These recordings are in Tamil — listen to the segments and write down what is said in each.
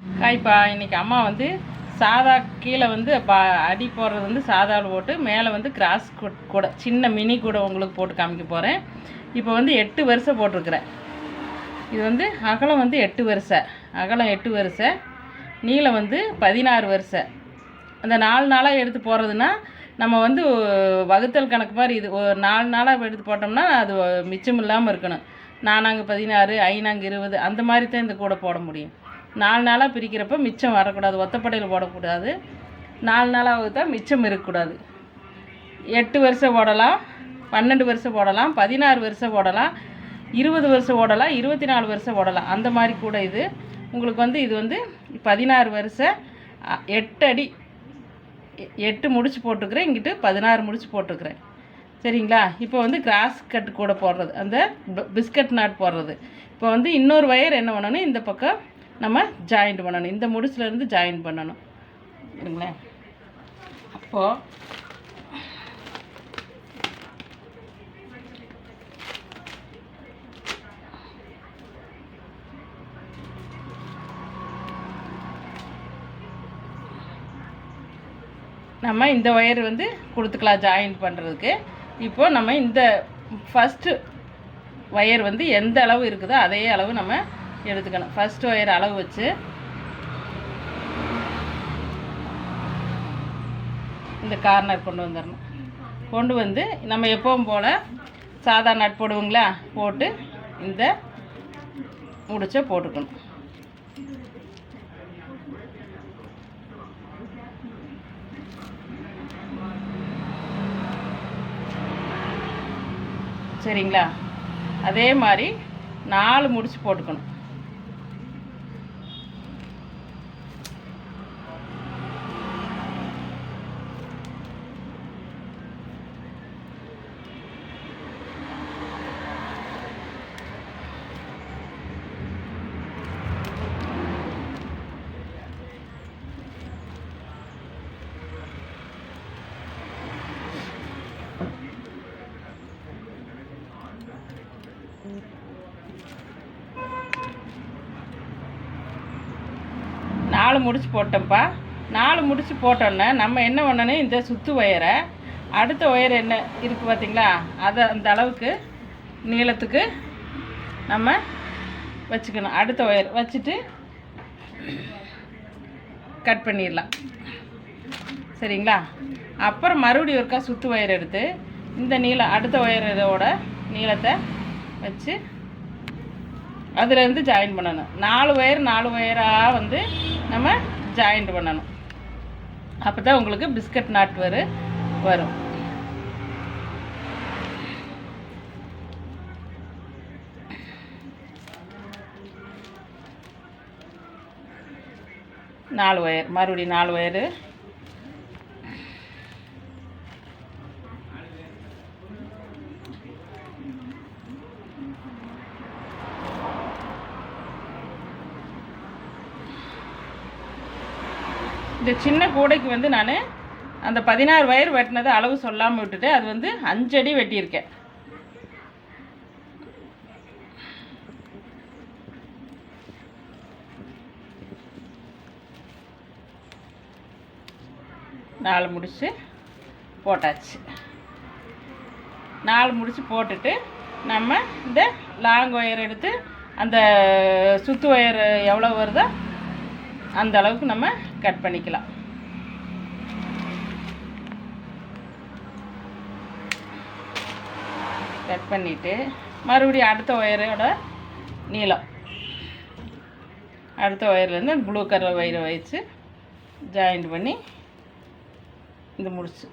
ஹாய்ப்பா இன்னைக்கு அம்மா வந்து சாதா கீழே வந்து பா அடி போடுறது வந்து சாதாவில் போட்டு மேலே வந்து கிராஸ் கூட சின்ன மினி கூட உங்களுக்கு போட்டு காமிக்க போகிறேன் இப்போ வந்து எட்டு வருஷம் போட்டிருக்கிறேன். இது வந்து அகலம் வந்து எட்டு வருஷம் அகலம் எட்டு வருஷம் நீளம் வந்து பதினாறு வருஷம் அந்த நாலு நாளாக எடுத்து போடுறதுன்னா நம்ம வந்து வகுத்தல் கணக்கு மாதிரி இது ஒரு நாலு நாளாக எடுத்து போட்டோம்னா அது மிச்சம் இல்லாமல் இருக்கணும். நானாங்க பதினாறு ஐநாங்க இருபது அந்த மாதிரி தான் இந்த கூடை போட முடியும். நாலு நாளாக பிரிக்கிறப்ப மிச்சம் வரக்கூடாது. ஒத்தப்படையில் போடக்கூடாது. நாலு நாளாக வகுத்தா மிச்சம் இருக்கக்கூடாது. எட்டு வருஷம் போடலாம் பன்னெண்டு வருஷம் போடலாம் பதினாறு வருஷம் போடலாம் இருபது வருஷம் ஓடலாம் இருபத்தி நாலு வருஷம் ஓடலாம் அந்த மாதிரி கூட இது. உங்களுக்கு வந்து இது வந்து பதினாறு வருஷம் எட்டு அடி எட்டு முடிச்சு போட்டுருக்குறேன். இங்கிட்டு பதினாறு முடிச்சு போட்டுருக்குறேன். சரிங்களா? இப்போ வந்து கிராஸ் கட் கூட போடுறது. அந்த பிஸ்கட் நாட் போடுறது. இப்போ வந்து இன்னொரு வயர் என்ன பண்ணணும்? இந்த பக்கம் நம்ம ஜாயிண்ட் பண்ணணும். இந்த முடிச்சுல இருந்து ஜாயின் பண்ணணும். இருங்களேன் அப்போது நம்ம இந்த ஒயர் வந்து கொடுத்துக்கலாம் ஜாயின் பண்ணுறதுக்கு இப்போ நம்ம இந்த ஃபஸ்ட்டு ஒயர் வந்து எந்த அளவு இருக்குதோ அதே அளவு நம்ம எடுத்துக்கணும். ஃபஸ்ட் ஒயர் அளவு வச்சு. இந்த கார்னர் கொண்டு வந்துடணும் கொண்டு வந்து நம்ம எப்பவும் போல் சாதா நட் போடுவோங்களா? போட்டு இந்த முடிச்ச போட்டுக்கணும். சரிங்களா? அதே மாதிரி நாலு முடிச்சு போட்டுக்கணும். நாலு முடிச்சு போட்டோம்ப்பா நாலு முடிச்சு போட்டோன்னே நம்ம என்ன பண்ணணும்? இந்த சுத்து ஒயரை. அடுத்த ஒயர் என்ன இருக்குது பார்த்தீங்களா? அதை அந்த அளவுக்கு நீளத்துக்கு நம்ம வச்சுக்கணும். அடுத்த ஒயர் வச்சுட்டு கட் பண்ணிடலாம். சரிங்களா? அப்புறம் மறுபடியும் ஒருக்கா சுத்து ஒயர் எடுத்து இந்த நீளம் அடுத்த ஒயரோட நீளத்தை வச்சு அதுலேருந்து ஜாயின் பண்ணணும். நாலு ஒயர் நாலு ஒயராக வந்து நம்ம ஜாயிண்ட் பண்ணணும். அப்போ தான் உங்களுக்கு பிஸ்கட் நாட் வரு வரும். நாலு ஒயர் மறுபடியும் நாலு ஒயரு இந்த சின்ன கூடைக்கு வந்து நான் அந்த பதினாறு வயர் வெட்டினது அளவு சொல்லாமல் விட்டுட்டு அது வந்து அஞ்சடி வெட்டியிருக்கேன். நாலு முடிச்சு போட்டாச்சு. நாலு முடிச்சு போட்டுட்டு நம்ம இந்த லாங் ஒயர் எடுத்து அந்த சுத்து ஒயர் எவ்வளோ வருதோ அந்த அளவுக்கு நம்ம கட் பண்ணிக்கலாம். கட் பண்ணிவிட்டு மறுபடியும் அடுத்த ஒயரோட நீளம். அடுத்த ஒயர்லேருந்து ப்ளூ கலர் ஒயரை வச்சு ஜாயிண்ட் பண்ணி இது முடிச்சு.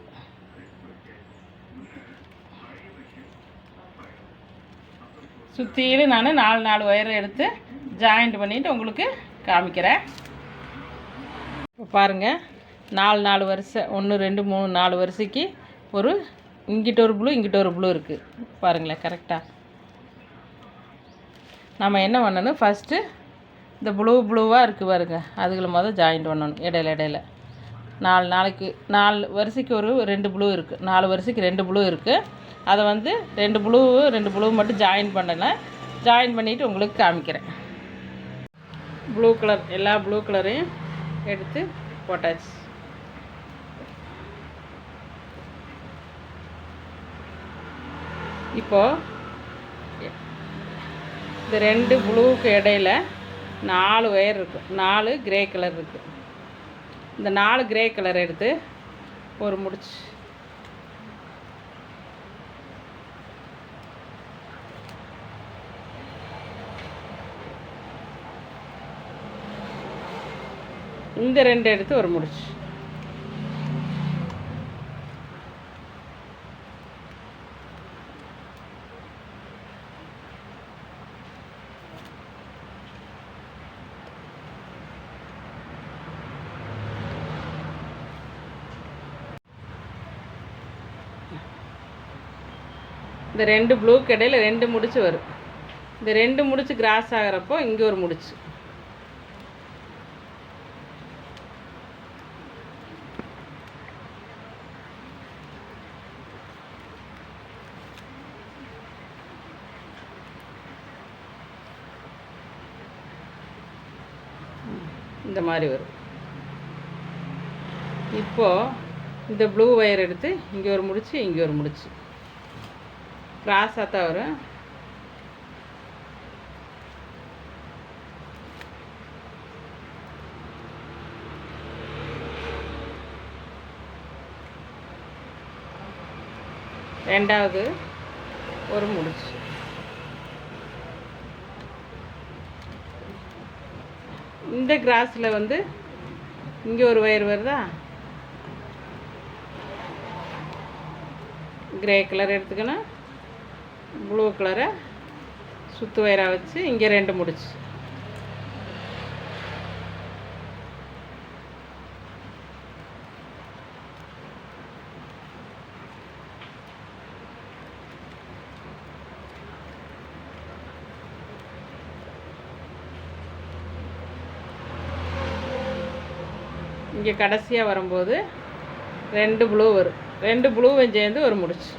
சுற்றிலும் நான் நாலு நாலு ஒயரை எடுத்து ஜாயிண்ட் பண்ணிவிட்டு உங்களுக்கு காமிக்கிறேன். இப்போ பாருங்கள் நாலு நாலு வருஷம் ஒன்று ரெண்டு மூணு நாலு வரிசைக்கு ஒரு இங்கிட்ட ஒரு ப்ளூ இங்கிட்ட ஒரு ப்ளூ இருக்குது பாருங்களேன் கரெக்டாக நம்ம என்ன பண்ணணும்? ஃபஸ்ட்டு இந்த ப்ளூ ப்ளூவாக இருக்குது பாருங்க. அதுகளை மொதல் ஜாயிண்ட் பண்ணணும் இடையில இடையில. நாலு நாளைக்கு நாலு வரிசைக்கு ஒரு ரெண்டு ப்ளூ இருக்குது நாலு வரிசைக்கு ரெண்டு ப்ளூ இருக்குது அதை வந்து ரெண்டு ப்ளூ ரெண்டு ப்ளூ மட்டும் ஜாயின் பண்ணலை. ஜாயின் பண்ணிவிட்டு உங்களுக்கு காமிக்கிறேன். ப்ளூ கலர் எல்லா ப்ளூ கலரையும் எடுத்து போட்டாச்சு. இப்போது இந்த ரெண்டு ப்ளூவுக்கு இடையில நாலு ஒயர் இருக்கும் நாலு கிரே கலர் இருக்குது இந்த நாலு கிரே கலர் எடுத்து ஒரு முடிச்சு. இந்த ரெண்டு எடுத்து ஒரு முடிச்சு. இந்த ரெண்டு ப்ளூ கடையில் ரெண்டு முடிச்சு வரும். இந்த ரெண்டு முடிச்சு கிராஸ் ஆகிறப்போ இங்கே ஒரு முடிச்சு. இந்த மாதிரி வரும். இப்போது இந்த ப்ளூ ஒயர் எடுத்து இங்கே ஒரு முடிச்சு இங்கே ஒரு முடிச்சு. கிராஸாக தான் வரும். ரெண்டாவது ஒரு முடிச்சு. இந்த கிராஸில் வந்து இங்கே ஒரு ஒயர் வருதா? கிரே கலர் எடுத்துக்கணும். ப்ளூ கலரை சுத்து ஒயராக வச்சு இங்கே ரெண்டு முடிச்சு. இங்கே கடைசியாக வரும்போது ரெண்டு ப்ளூ வரும். ரெண்டு ப்ளூவும் சேர்ந்து ஒரு முடிச்சு.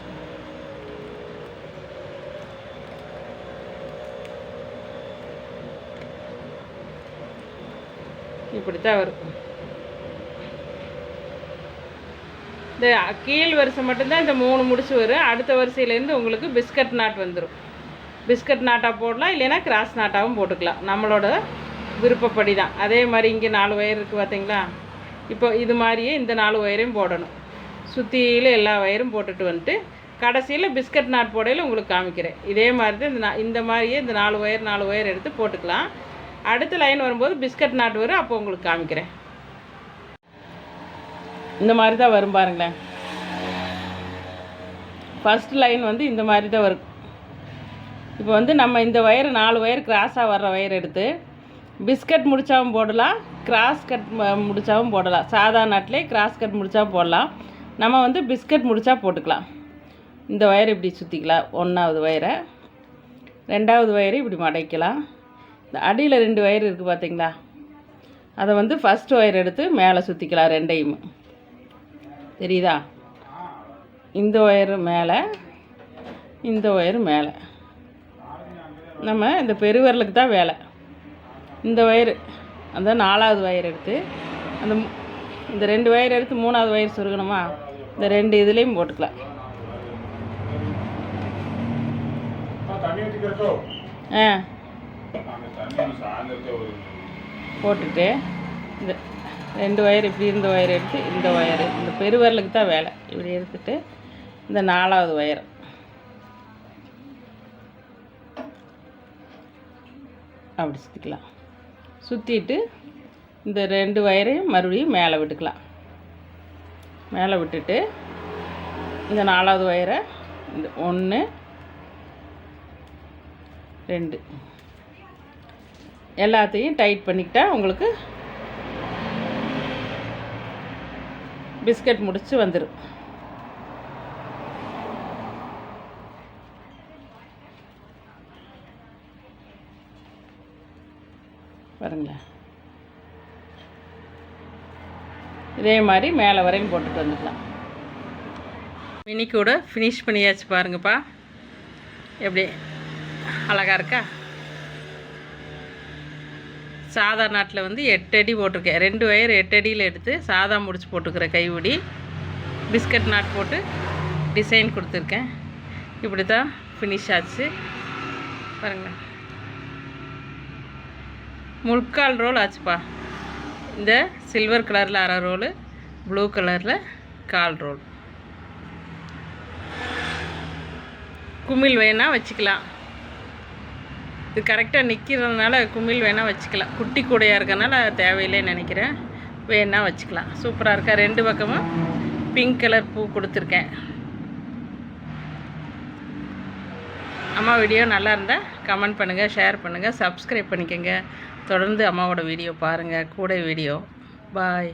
இப்படித்தான் வரும். இந்த கீழ் வரிசை மட்டும்தான் இந்த மூணு முடிச்சு வரும். அடுத்த வரிசையிலேருந்து உங்களுக்கு பிஸ்கட் நாட் வந்துடும் பிஸ்கட் நாட்டாக போடலாம் இல்லைன்னா கிராஸ் நாட்டாகவும் போட்டுக்கலாம். நம்மளோட விருப்பப்படி தான் அதே மாதிரி இங்கே நாலு ஒயர் இருக்குது பார்த்தீங்களா இப்போ இது மாதிரியே இந்த நாலு ஒயரையும் போடணும். சுற்றியில் எல்லா ஒயரும் போட்டுட்டு வந்துட்டு கடைசியில் பிஸ்கட் நாட் போடையில் உங்களுக்கு காமிக்கிறேன். இதே மாதிரி தான் இந்த இந்த மாதிரியே இந்த நாலு ஒயர் நாலு ஒயர் எடுத்து போட்டுக்கலாம். அடுத்த லைன் வரும்போது பிஸ்கட் நாட் வரும் அப்போ உங்களுக்கு காமிக்கிறேன். இந்த மாதிரி தான் வரும் பாருங்களேன். ஃபஸ்ட் லைன் வந்து இந்த மாதிரி தான் வரும். இப்போ வந்து நம்ம இந்த ஒயர் நாலு ஒயர் கிராஸாக வர்ற ஒயர் எடுத்து பிஸ்கட் முடித்தாவும் போடலாம் கிராஸ் கட் முடித்தாவும் போடலாம். சாதா நாட்டிலே கிராஸ் கட் முடித்தா போடலாம். நம்ம வந்து பிஸ்கட் முடித்தா போட்டுக்கலாம். இந்த ஒயர் இப்படி சுற்றிக்கலாம் ஒன்றாவது ஒயரை ரெண்டாவது ஒயரை இப்படி மடக்கலாம். இந்த அடியில் ரெண்டு ஒயர் இருக்குது பார்த்தீங்களா அதை வந்து ஃபஸ்ட் ஒயர் எடுத்து மேலே சுற்றிக்கலாம் ரெண்டையும். தெரியுதா? இந்த ஒயரு மேலே இந்த ஒயரு மேலே. நம்ம இந்த பெருவரலுக்கு தான் வேலை. இந்த ஒயரு அந்த நாலாவது ஒயர் எடுத்து அந்த இந்த ரெண்டு ஒயர் எடுத்து மூணாவது ஒயர் சொருகணுமா? இந்த ரெண்டு இதுலேயும் போட்டுக்கலாம். ஆ. போட்டுட்டு இந்த ரெண்டு ஒயர் இப்படி இருந்த ஒயர் எடுத்து இந்த ஒயரு இந்த பெருவிரலுக்கு தான் வேலை. இப்படி எடுத்துட்டு இந்த நாலாவது ஒயர் அப்படி சுற்றிக்கலாம் சுற்றிட்டு இந்த ரெண்டு ஒயரையும் மறுபடியும் மேலே விட்டுக்கலாம். மேலே விட்டுட்டு இந்த நாலாவது ஒயரை இந்த ஒன்று ரெண்டு. எல்லாத்தையும் டைட் பண்ணிக்கிட்டா உங்களுக்கு பிஸ்கட் முடித்து வந்துடும் பாருங்களேன். இதே மாதிரி மேலே வரையும் போட்டுட்டு வந்துக்கலாம். மினி கூட ஃபினிஷ் பண்ணியாச்சு பாருங்கப்பா. எப்படி அழகா இருக்கா? சாதா நாட்டில் வந்து எட்டு அடி போட்டிருக்கேன். ரெண்டு ஒயர் எட்டு அடியில் எடுத்து சாதா முடிச்சு போட்டுக்கிறேன் கைவிடி. பிஸ்கட் நாட் போட்டு டிசைன் கொடுத்துருக்கேன். இப்படி தான் ஃபினிஷ் ஆச்சு. பாருங்கள் முழுக்கால் ரோல் ஆச்சுப்பா. இந்த சில்வர் கலரில் அரை ரோலு ப்ளூ கலரில் கால் ரோல். குமிழ் வேணால் வச்சுக்கலாம். இது கரெக்டாக நிற்கிறதுனால குமிழ் வேணால் வச்சுக்கலாம். குட்டி கூடையாக இருக்கறனால தேவையில்லைன்னு நினைக்கிறேன். வேணால் வச்சுக்கலாம். சூப்பராக இருக்கா? ரெண்டு பக்கமும் பிங்க் கலர் பூ கொடுத்துருக்கேன். அம்மா வீடியோ நல்லா இருந்தால் கமெண்ட் பண்ணுங்கள் ஷேர் பண்ணுங்கள் சப்ஸ்கிரைப் பண்ணிக்கோங்க. தொடர்ந்து அம்மாவோட வீடியோ பாருங்கள் கூட வீடியோ. பாய்.